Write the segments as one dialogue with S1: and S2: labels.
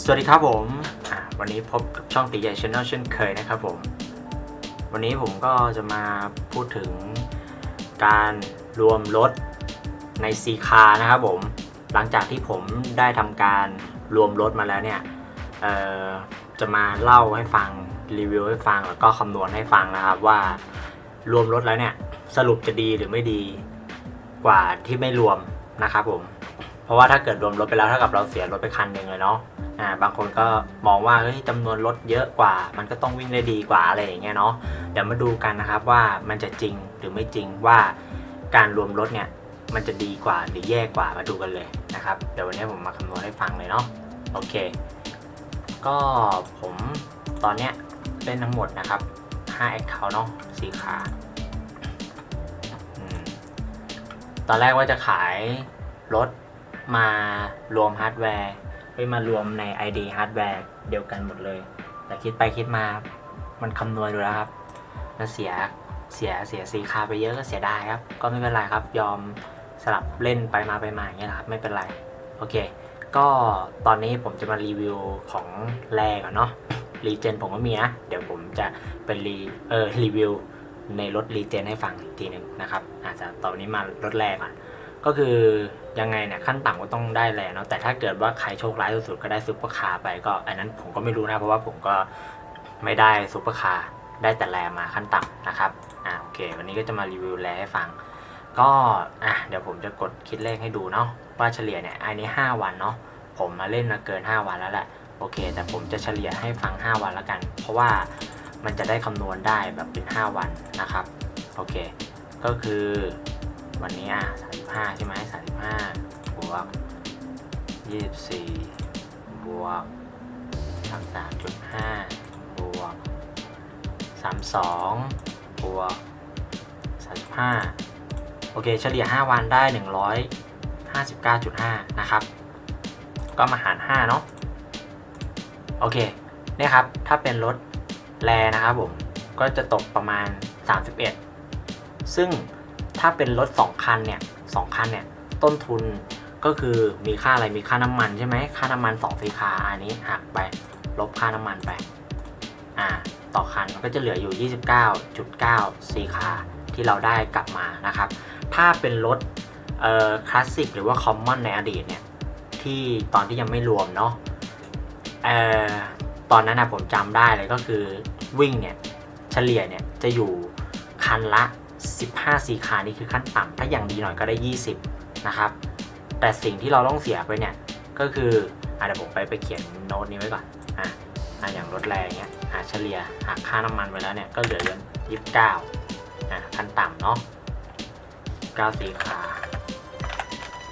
S1: สวัสดีครับผม วันนี้พบกับช่องตีใหญ่ชแนลเช่นเคยนะครับผม วันนี้ผมก็จะมาพูดถึงการรวมรถใน C คานะครับผม หลังจากที่ผมได้ทำการรวมรถมาแล้วเนี่ยจะมาเล่าให้ฟังรีวิวให้ฟังแล้วก็คำนวณให้ฟังนะครับว่ารวมรถแล้วเนี่ยสรุปจะดีหรือไม่ดีกว่าที่ไม่รวมนะครับผม เพราะว่าถ้าเกิดรวมรถไปแล้วเท่ากับเราเสียรถไปคันหนึ่งเลยเนาะ อ่าบางคนก็มองว่าเฮ้ยจำนวนรถเยอะกว่า มันก็ต้องวิ่งได้ดีกว่าอะไรอย่างเงี้ยเนาะเดี๋ยวมาดูกันนะครับว่ามันจะจริงหรือไม่จริงว่าการรวมรถเนี่ยมันจะดีกว่าหรือแย่กว่ามาดูกันเลยนะครับ เดี๋ยววันนี้ผมมาคำนวณให้ฟังเลยเนาะโอเค ก็ผมตอนเนี้ยเล่นทั้งหมดนะครับ5 account เนาะสีขาตอนแรกว่าจะขายรถมารวมฮาร์ดแวร์ ไปมารวมใน ID ฮาร์ดแวร์เดียวกันหมดเลย แต่คิดไปคิดมามันคำนวณดูแล้วครับมันเสียเสียเสียสีคาไปเยอะก็เสียดายครับ ก็ไม่เป็นไรครับยอมสลับเล่นไปมาไปมาอย่างเงี้ยนะครับไม่เป็นไร โอเค ก็ตอนนี้ผมจะมารีวิวของแรก่อนเนาะรีเจนผมก็มีนะ เดี๋ยวผมจะเป็นรีเออรีวิวในรถรีเจนให้ฟังอีกทีหนึ่งนะครับ อาจจะตอนนี้มารถแรก่อน ก็คือ ยังไงเนี่ยขั้นต่ำก็ต้องได้แลเนาะแต่ถ้าเกิดว่าใครโชคร้ายสุดๆก็ได้ซุปเปอร์คาร์ไปก็ อันนั้นผมก็ไม่รู้นะเพราะว่าผมก็ไม่ได้ซุปเปอร์คาร์ได้แต่แลมาขั้นต่ำนะครับอ่าโอเค วันนี้ก็จะมารีวิวแลให้ฟัง ก็อะเดี๋ยวผมจะกดคิดเลขให้ดูเนาะว่าเฉลี่ยเนี่ยอันนี้ 5 วันเนาะผมมาเล่นมาเกิน 5 วันแล้วแหละโอเค แต่ผมจะเฉลี่ยให้ฟัง 5 วันแล้วกัน เพราะว่ามันจะได้คำนวณได้แบบเป็น 5 วันนะครับโอเค ก็คือวันนี้อะ 35 ใช่ไหม35 บวก 24 บวก 33.5 บวก 32 บวก 35 โอเค เฉลี่ย 5 วันได้ 159.5 นะครับ ก็มาหาร 5 เนาะโอเค เนี่ยครับ ถ้าเป็นรถแรนะครับผม ก็จะตกประมาณ 31 ซึ่งถ้าเป็นรถ 2 คันเนี่ย 2 คันเนี่ยต้นทุนก็คือมีค่าอะไรมีค่าน้ำมันใช่ไหมค่าน้ำมัน2สีคาอันนี้หักไปลบค่าน้ำมันไปอ่าต่อคันก็จะเหลืออยู่ 29.9สีคาที่เราได้กลับมานะครับ ถ้าเป็นรถเอ่อคลาสสิกหรือว่าคอมมอนในอดีตเนี่ยที่ตอนที่ยังไม่รวมเนาะเอ่อตอนนั้นนะผมจำได้เลยก็คือวิ่งเนี่ยเฉลี่ยเนี่ยจะอยู่คันละ 15 สีขานี่คือขั้นต่ำถ้าอย่างดีหน่อยก็ได้ 20 นะครับ แต่สิ่งที่เราต้องเสียไปเนี่ย ก็คืออะเดี๋ยวผมไปไปเขียนโน้ตนี้ไว้ก่อนอะอะอย่างรถแรงเนี้ยอะเฉลี่ยหักค่าน้ำมันไปแล้วเนี่ยก็เหลือเดือนยี่สิบเก้าอะขั้นต่ำเนาะเก้าสีขา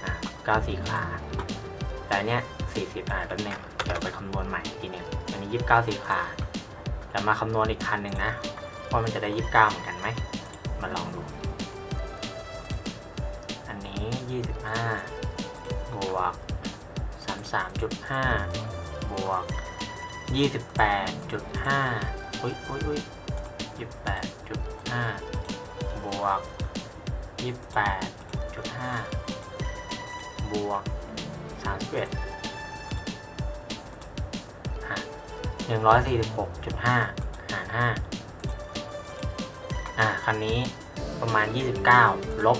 S1: อะเก้าสีขาแต่เนี้ยสี่สิบอะแป๊บนึงเดี๋ยวไปคำนวณใหม่อีกทีนึงอันนี้ยี่สิบเก้าสีขาแต่มาคำนวณอีกคันหนึ่งนะว่ามันจะได้ยี่สิบเก้าเหมือนกันไหม มาลองดู อันนี้ยี่สิบห้าบวกสามสามจุดห้าบวกยี่สิบแปดจุดห้าอุ้ยอุ้ยอุ้ยยี่สิบแปดจุดห้าบวกยี่สิบแปดจุดห้าบวกสามสิบเอ็ดหนึ่งร้อยสี่สิบหกจุดห้าหารห้า อ่าคันนี้ประมาณ 29 ลบ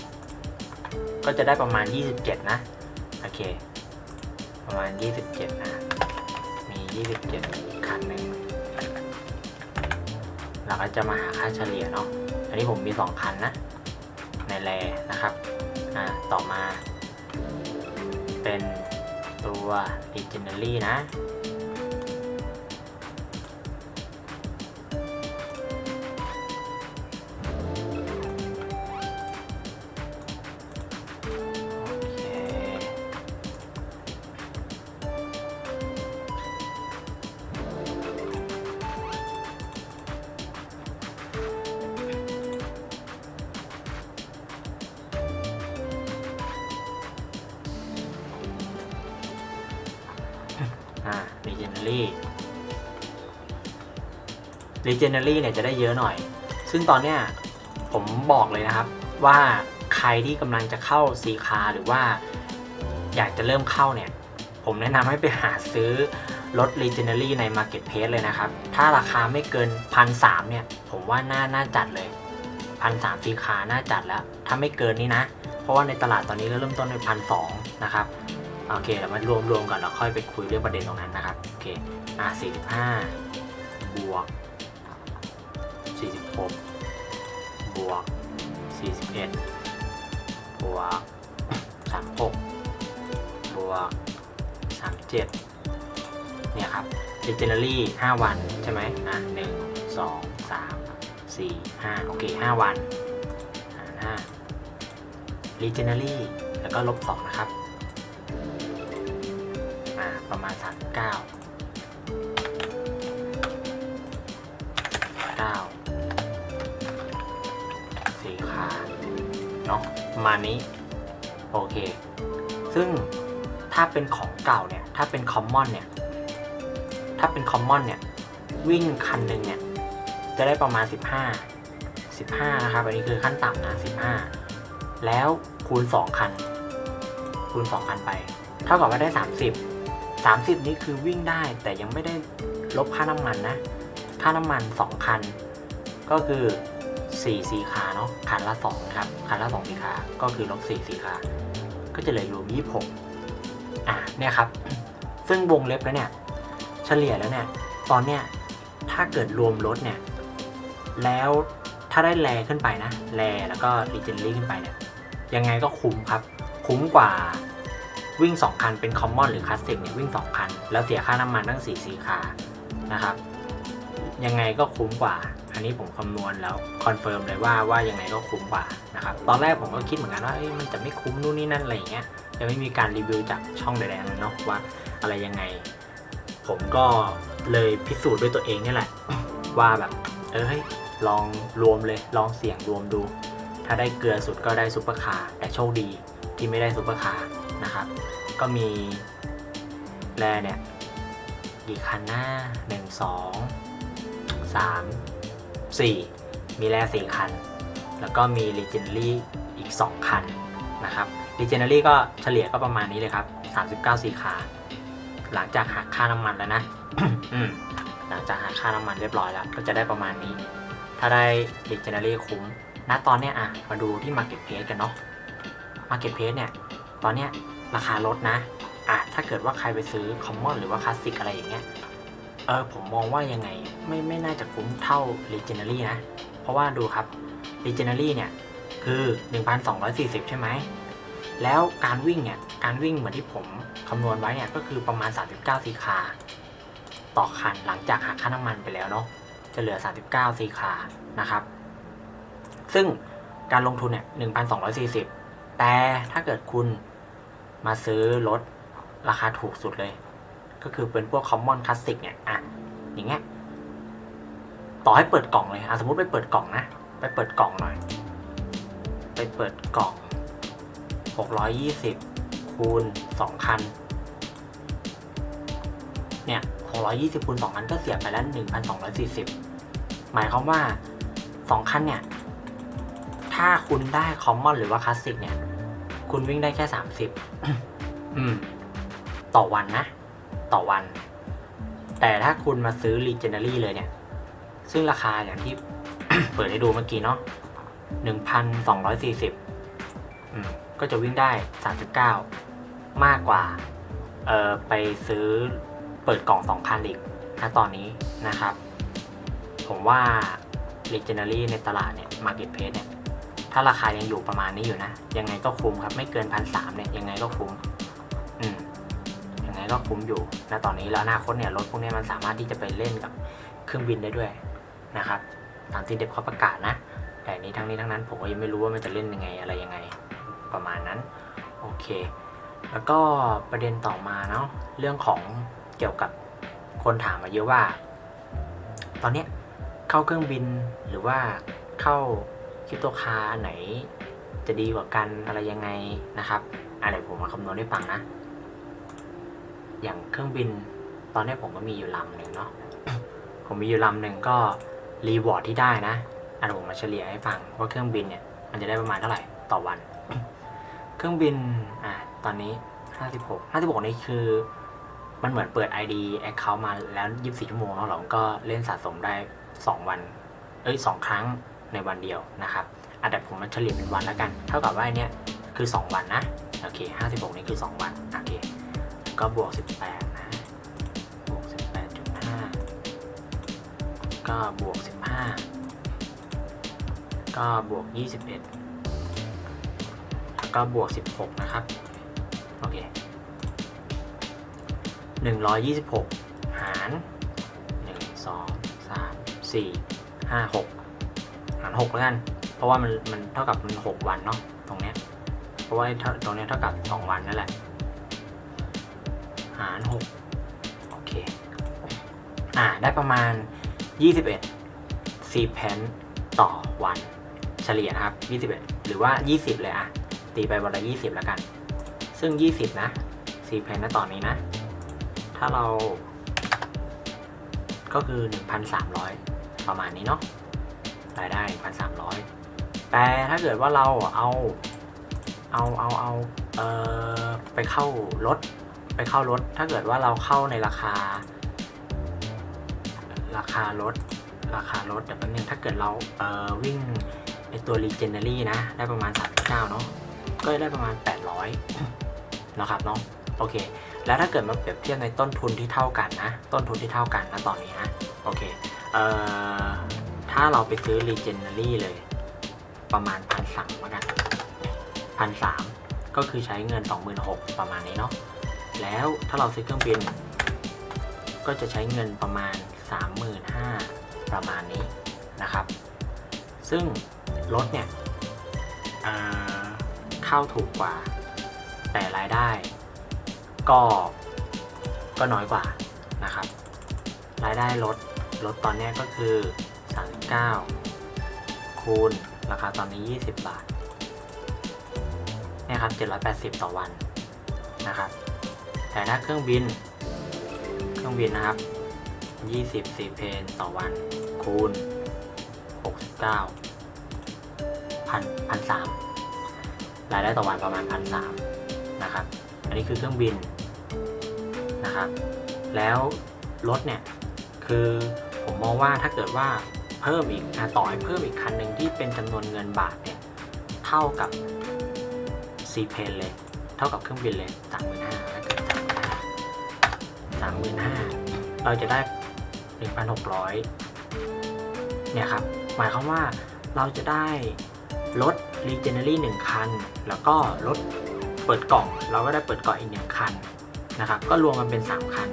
S1: 2 ก็จะได้ประมาณ 27 นะ โอเค ประมาณ 27 นะ มี 27 คันหนึ่งเราก็จะมาหาค่าเฉลี่ยเนาะ อันนี้ผมมี 2 คันนะ ในแลนะครับ อ่า ต่อมา เป็นตัว Legendary นะ อ่า Legendary Legendary เนี่ยจะได้เยอะหน่อย ซึ่งตอนเนี้ยผมบอกเลยนะครับว่าใครที่กำลังจะเข้าซีคาหรือว่าอยากจะเริ่มเข้าเนี่ย ผมแนะนำให้ไปหาซื้อรถ Legendary ใน Marketplace เลยนะครับ ถ้าราคาไม่เกินพันสเนี่ย ผมว่าน่าน่าจัดเลยพันสามสีขาน่าจัดแล้ว ถ้าไม่เกินนี้นะ เพราะว่าในตลาดตอนนี้ก็เริ่มต้นในพันสองนะครับ โอเคเรามารวมรวมๆก่อนแล้วค่อยไปคุยเรื่องประเด็นตรงนั้นนะครับโอเคอะสี่สิบห้าบวกสี่สิบหกบวกสี่สิบเอ็ดบวกสามหกบวกสามเจ็ดเนี่ยครับ Legendary 5วันใช่ไหมอะหนึ่งสองสามสี่ห้าโอเคห้าวันหารห้า Legendary แล้วก็ลบสองนะครับ อ่าประมาณ39 9สี่ขาเนาะประมาณนี้ โอเค ซึ่งถ้าเป็นของเก่าเนี่ย ถ้าเป็นคอมมอนเนี่ย ถ้าเป็นคอมมอนเนี่ย วิ่งคันหนึ่งเนี่ย จะได้ประมาณ 15 15 นะครับ อันนี้คือขั้นต่ำนะ 15 แล้วคูณ 2 คัน คูณ 2 คันไป เท่ากับว่าได้ 30 30 นี่คือวิ่งได้แต่ยังไม่ได้ลบค่าน้ำมันนะ ค่าน้ำมัน 2 คัน ก็คือ4สีขาเนาะคันละ2นะครับคันละ2สีขาก็คือลบ4สีขาก็จะเหลืออยู่ 26 อะเนี่ยครับ ซึ่งวงเล็บแล้วเนี่ย เฉลี่ยแล้วเนี่ย ตอนเนี้ยถ้าเกิดรวมรถเนี่ย แล้วถ้าได้แรขึ้นไปนะแรแล้วก็รีเจนลี่ขึ้นไปเนี่ย ยังไงก็คุ้มครับ คุ้มกว่า วิ่ง 2 คันเป็นคอมมอนหรือคลาสสิกเนี่ยวิ่ง 2 คัน แล้วเสียค่าน้ำมันตั้ง4สีขานะครับ ยังไงก็คุ้มกว่า อันนี้ผมคำนวณแล้วคอนเฟิร์มเลยว่าว่ายังไงก็คุ้มกว่านะครับ ตอนแรกผมก็คิดเหมือนกันว่ามันจะไม่คุ้มนู่นนี่นั่นอะไรอย่างเงี้ยจะไม่มีการรีวิวจากช่องใดๆทั้งนั้นเนาะว่าอะไรยังไง ผมก็เลยพิสูจน์ด้วยตัวเองนี่แหละ ว่าแบบเอ้ยลองรวมเลยลองเสี่ยงรวมดู ถ้าได้เกลือสุดก็ได้ซุปเปอร์คาร์แต่โชคดีที่ไม่ได้ซุปเปอร์คาร์ นะครับ ก็มีแรเนี่ยกี่คันหน้าหนึ่งสองสามสี่มีแรสี่คัน แล้วก็มี Legendary อีก 2 คันนะครับ Legendary ก็เฉลี่ยก็ประมาณนี้เลยครับ 39 สี่ขา หลังจากหักค่าน้ำมันแล้วนะหลังจากหักค่าน้ำมันเรียบร้อยแล้ว ก็จะได้ประมาณนี้ ถ้าได้ Legendary คุ้มณตอนเนี้ยอะ มาดูที่ Marketplace กันเนาะ Marketplace เนี่ย ตอนเนี้ย ราคาลดนะอะถ้าเกิดว่าใครไปซื้อ Common หรือว่า Classic อะไรอย่างเงี้ยเออผมมองว่ายังไงไม่ไม่น่าจะคุ้มเท่า Legendary นะ เพราะว่าดูครับ Legendary เนี่ย คือ 1,240 ใช่ไหม แล้วการวิ่งเนี่ย การวิ่งเหมือนที่ผมคำนวณไว้เนี่ย ก็คือประมาณ 39 ซีคา ต่อคันหลังจากหักค่าน้ำมันไปแล้วเนาะจะเหลือ 39 ซีคานะครับ ซึ่งการลงทุนเนี่ย 1,240 แต่ถ้าเกิดคุณ มาซื้อรถราคาถูกสุดเลย ก็คือเป็นพวก Common Classic เนี่ยอะอย่างเงี้ยต่อให้เปิดกล่องเลยอะสมมติไปเปิดกล่องนะ ไปเปิดกล่องหน่อย ไปเปิดกล่อง 620 คูณ2คัน เนี่ย 620 คูณ2คันก็เสียไปแล้ว 1,240 หมายความว่า 2 คันเนี่ย ถ้าคุณได้คอมมอนหรือว่าคลาสสิกเนี่ย คุณวิ่งได้แค่30อืม ต่อวันนะ ต่อวัน แต่ถ้าคุณมาซื้อ Legendary เลยเนี่ย ซึ่งราคาอย่างที่ เปิดให้ดูเมื่อกี้เนาะ1,240อืมก็จะวิ่งได้39มากกว่า เอ่อไปซื้อเปิดกล่อง2คันอีกณตอนนี้นะครับ ผมว่า Legendary ในตลาดเนี่ย Marketplace เนี่ย ถ้าราคายังอยู่ประมาณนี้อยู่นะ ยังไงก็คุ้มครับ ไม่เกินพันสามเนี่ย ยังไงก็คุ้ม อืม ยังไงก็คุ้มอยู่ณตอนนี้แล้วอนาคตเนี่ยรถพวกนี้มันสามารถที่จะไปเล่นกับเครื่องบินได้ด้วยนะครับ ตามที่เด็บเขาประกาศนะ แต่นี้ทั้งนี้ทั้งนั้นผมก็ยังไม่รู้ว่ามันจะเล่นยังไงอะไรยังไง ประมาณนั้น โอเค แล้วก็ประเด็นต่อมาเนาะ เรื่องของเกี่ยวกับคนถามมาเยอะว่า ตอนเนี้ยเข้าเครื่องบินหรือว่าเข้า คริปโตคาอันไหนจะดีกว่ากันอะไรยังไงนะครับอะไรผมมาคำนวณให้ฟังนะ อย่างเครื่องบินตอนนี้ผมก็มีอยู่ลำหนึ่งเนาะผมมีอยู่ลำหนึ่งก็รีวอร์ดที่ได้นะอันผมมาเฉลี่ยให้ฟังว่าเครื่องบินเนี่ยมันจะได้ประมาณเท่าไหร่ต่อวัน เครื่องบินอะตอนนี้ 56 56นี่คือ มันเหมือนเปิด ID Account มาแล้ว 24 ชั่วโมงแล้วเราก็เล่นสะสมได้ 2 วัน เอ้ย 2 ครั้ง ในวันเดียวนะครับอันแต่ผมมันเฉลี่ยเป็นวันแล้วกัน เท่ากับว่าอันเนี้ยคือ 2 วันนะ โอเค 56 นี่คือ 2 วัน โอเค ก็บวก 18 นะ บวก 18.5 ก็บวก 15 ก็บวก 21 แล้วก็บวก 16 นะครับ โอเค 126 หาร 1 2 3 4 5 6 หาร6แล้วกัน เพราะว่ามันมันเท่ากับมัน6วันเนาะตรงเนี้ยเพราะว่าตรงเนี้ยเท่ากับ2วันนั่นแหละ หาร6โอเค อ่าได้ประมาณ21 4แผ่นต่อวันเฉลี่ยนะครับ21หรือว่า20เลยอะตีไปวันละ20แล้วกัน ซึ่ง20นะ4แผ่นนะตอนนี้นะ ถ้าเราก็คือ 1,300 ประมาณนี้เนาะ รายได้1,300แต่ถ้าเกิดว่าเราเอาเอาเอาเอาเอ่อไปเข้ารถไปเข้ารถ ถ้าเกิดว่าเราเข้าในราคา ราคารถราคารถแต่แป๊บนึงถ้าเกิดเราเอ่อวิ่งในตัว Legendary นะ ได้ประมาณ 39 เนาะก็ได้ประมาณ 800นะครับเนาะโอเค แล้วถ้าเกิดมาเปรียบเทียบในต้นทุนที่เท่ากันนะ ต้นทุนที่เท่ากันนะตอนนี้นะโอเคเอ่อ ถ้าเราไปซื้อ Legendary เลย ประมาณพันสามล้วกันพันสามก็คือใช้เงิน 26,000 ประมาณนี้เนาะแล้วถ้าเราซื้อเครื่องบิน ก็จะใช้เงินประมาณ 35,000 ประมาณนี้นะครับ ซึ่งรถเนี่ยเข้าถูกกว่า แต่รายได้ ก็ก็น้อยกว่านะครับ รายได้ลดลดตอนนี้ก็คือ 39 คูณ ราคาตอนนี้ 20 บาทเนี่ยครับ 780 ต่อวันนะครับ แต่ถ้าเครื่องบิน เครื่องบินนะครับ 20 4เพนต่อวัน คูณ 69พันพันสามรายได้ต่อวันประมาณพันสามนะครับ อันนี้คือเครื่องบินนะครับ แล้วรถเนี่ยคือผมมองว่าถ้าเกิดว่า พิ่มอีกอต่อให้เพิ่มอีกคันหนึ่งที่เป็นจำนวนเงินบาทเนี่ยเท่ากับซีเพนเลยเท่ากับเครื่องบินเลยสามหมื่นห้าถ้าเกิดสามหมื่นห้าสามหมื่นห้าเราจะได้หนึ่งพันหกร้อยเนี่ยครับหมายความว่าเราจะได้รถ Regenery 1คัน แล้วก็รถเปิดกล่อง เราก็ได้เปิดกล่องอีกหนึ่งคันนะครับก็รวมกันเป็น 3 คัน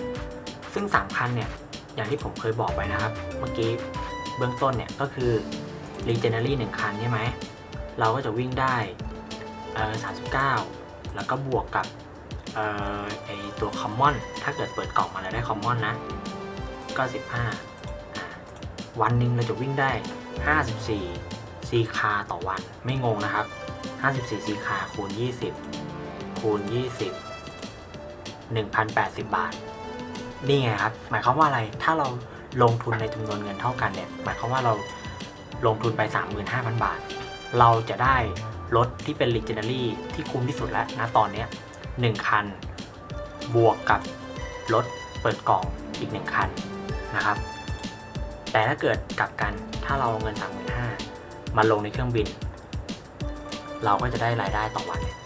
S1: ซึ่ง 3 คันเนี่ยอย่างที่ผมเคยบอกไปนะครับ เมื่อกี้ เบื้องต้นเนี่ยก็คือ Regenery 1คันใช่ไหม เราก็จะวิ่งได้เอ่อ39 แล้วก็บวกกับเอ่อไอตัว Common ถ้าเกิดเปิดกล่องมาแล้วได้ Common นะ ก็ 15อ่าวันหนึ่งเราจะวิ่งได้ 54ซีคาต่อวัน ไม่งงนะครับ 54ซีคาคูณ 20 คูณ 20 1,080 บาท นี่ไงครับ หมายความว่าอะไร ถ้าเรา ลงทุนในจำนวนเงินเท่ากันเนี่ยหมายความว่าเราลงทุนไป 35,000 บาท เราจะได้รถที่เป็น Legendary ที่คุ้มที่สุดแล้วนะตอนนี้1คัน บวกกับรถเปิดกล่องอีก 1 คันนะครับ แต่ถ้าเกิดกลับกันถ้าเราเอาเงิน 35,000มาลงในเครื่องบิน เราก็จะได้รายได้ต่อวันเนี่ย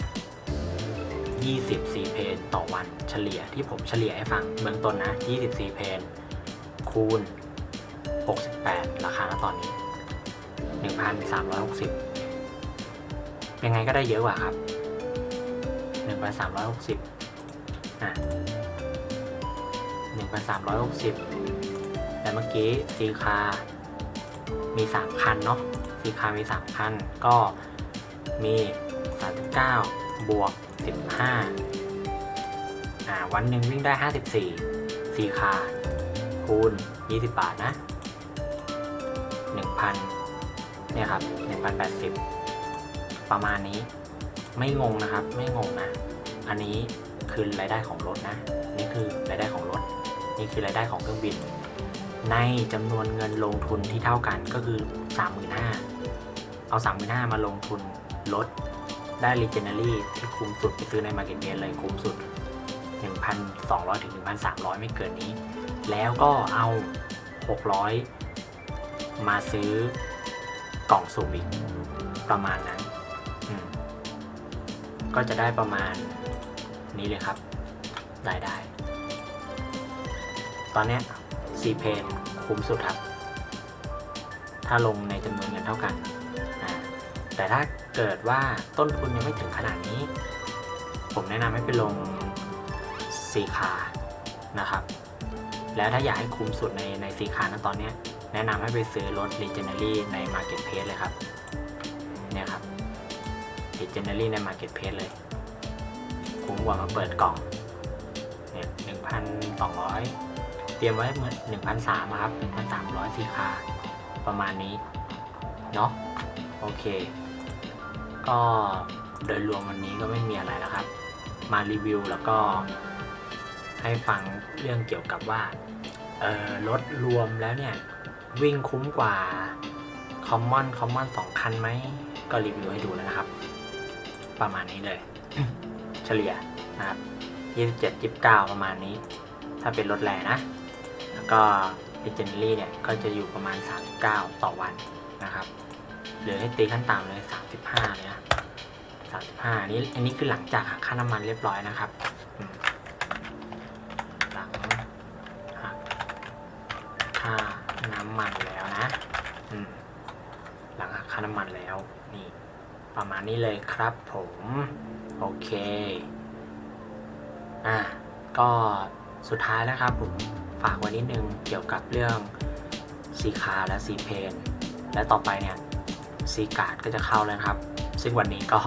S1: 24 เพนต่อวันเฉลี่ยที่ผมเฉลี่ยให้ฟังเบื้องต้นนะ 24 เพน คูณ 68 ราคาณตอนนี้ 1,360 ยังไงก็ได้เยอะกว่าครับ 1,360อะ1,360 แต่เมื่อกี้ซีคา มี 3 คันเนาะซีคา มี 3 คัน ก็มี 39 บวก 15 อ่า วันหนึ่งวิ่งได้ 54ซีคา คูณ 20 บาทนะ 1,000เนี่ยครับ1,080 ประมาณนี้ไม่งงนะครับไม่งงนะ อันนี้คือรายได้ของรถนะ นี่คือรายได้ของรถ นี่คือรายได้ของเครื่องบิน ในจำนวนเงินลงทุนที่เท่ากันก็คือ 35,000 เอา 35,000 มาลงทุนรถได้ Legendary ที่คุ้มสุดไปซื้อใน Market Place เลยคุ้มสุด 1,200 ถึง 1,300 ไม่เกินนี้ แล้วก็เอา 600 มาซื้อกล่องสุ่มอีกประมาณนั้น ก็จะได้ประมาณนี้เลยครับรายได้ ตอนนี้ซีเพนคุ้มสุดครับ ถ้าลงในจำนวนเงินเท่ากัน แต่ถ้าเกิดว่าต้นทุนยังไม่ถึงขนาดนี้ ผมแนะนำให้ไปลงซีคานะครับ แล้วถ้าอยากให้คุ้มสุดในในซีคานะตอนนี้แนะนำให้ไปซื้อรถ Legendary ใน Marketplace เลยครับ เนี่ยครับ Legendary ใน Marketplace เลย คุ้มกว่ามาเปิดกล่อง เนี่ยหนึ่งพันสองร้อยเตรียมไว้เหมือนหนึ่งพันสามครับหนึ่งพันสามร้อยซีคาประมาณนี้ เนาะโอเค ก็โดยรวมวันนี้ก็ไม่มีอะไรแล้วครับ มารีวิวแล้วก็ให้ฟังเรื่องเกี่ยวกับว่า รถรวมแล้วเนี่ย วิ่งคุ้มกว่าคอมมอนคอมมอนสองคันไหม ก็รีวิวให้ดูแล้วนะครับ ประมาณนี้เลย เฉลี่ยนะครับ27 29 ประมาณนี้ ถ้าเป็นรถแรงนะ แล้วก็ Legendary เนี่ย ก็จะอยู่ประมาณ 39 ต่อวันนะครับหรือให้ตีขั้นต่ำเลย 35เลยนะ35นี้อันนี้คือหลังจากหักค่าน้ำมันเรียบร้อยนะครับอืมหลังหัก ค่าน้ำมันแล้วนะหลังหักค่าน้ำมันแล้ว นี่ ประมาณนี้เลยครับผม โอเค อะ ก็สุดท้ายแล้วครับผม ฝากไว้นิดนึงเกี่ยวกับเรื่องซีคาและซีเพน และต่อไปเนี่ยซีการ์ดก็จะเข้าแล้วครับ ซึ่งวันนี้ก็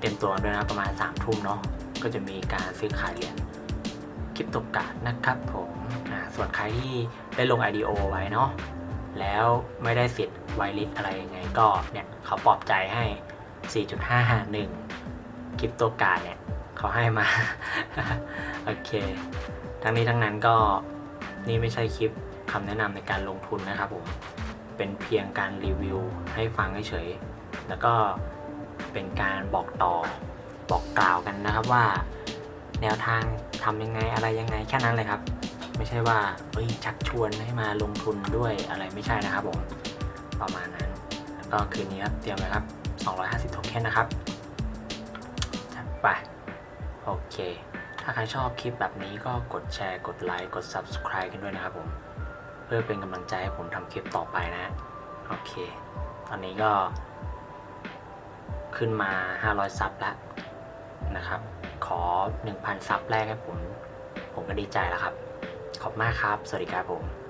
S1: เต็มตัวด้วยนะประมาณ3ามทุ่มเนาะ ก็จะมีการซื้อขายเหรียญคริปโตการ์ดนะครับผม ส่วนใครที่ได้ลง IDO ไว้เนาะแล้วไม่ได้สิทธิ์ไวลิสอะไรยังไงก็เนี่ยเขาปลอบใจให้ 4.551คริปโตการ์เนี่ยเขาให้มา โอเค ทั้งนี้ทั้งนั้นก็นี่ไม่ใช่คลิปคำแนะนำในการลงทุนนะครับผม เป็นเพียงการรีวิวให้ฟังเฉยๆแล้วก็เป็นการบอกต่อบอกกล่าวกันนะครับว่า แนวทางทำยังไงอะไรยังไงแค่นั้นเลยครับ ไม่ใช่ว่าเฮ้ยชักชวนให้มาลงทุนด้วยอะไรไม่ใช่นะครับผมประมาณนั้น แล้วก็คืนนี้ครับเตรียมไว้ครับ 250โทเค็นนะครับจัดไปโอเค ถ้าใครชอบคลิปแบบนี้ก็กดแชร์กดไลค์กด Subscribe กันด้วยนะครับผม เพื่อเป็นกำลังใจให้ผมทำคลิปต่อไปนะโอเค ตอนนี้ก็ ขึ้นมา 500 ซับแล้วนะครับ ขอ 1,000 ซับแรกให้ผม ผมก็ดีใจแล้วครับ ขอบคุณมากครับ สวัสดีครับผม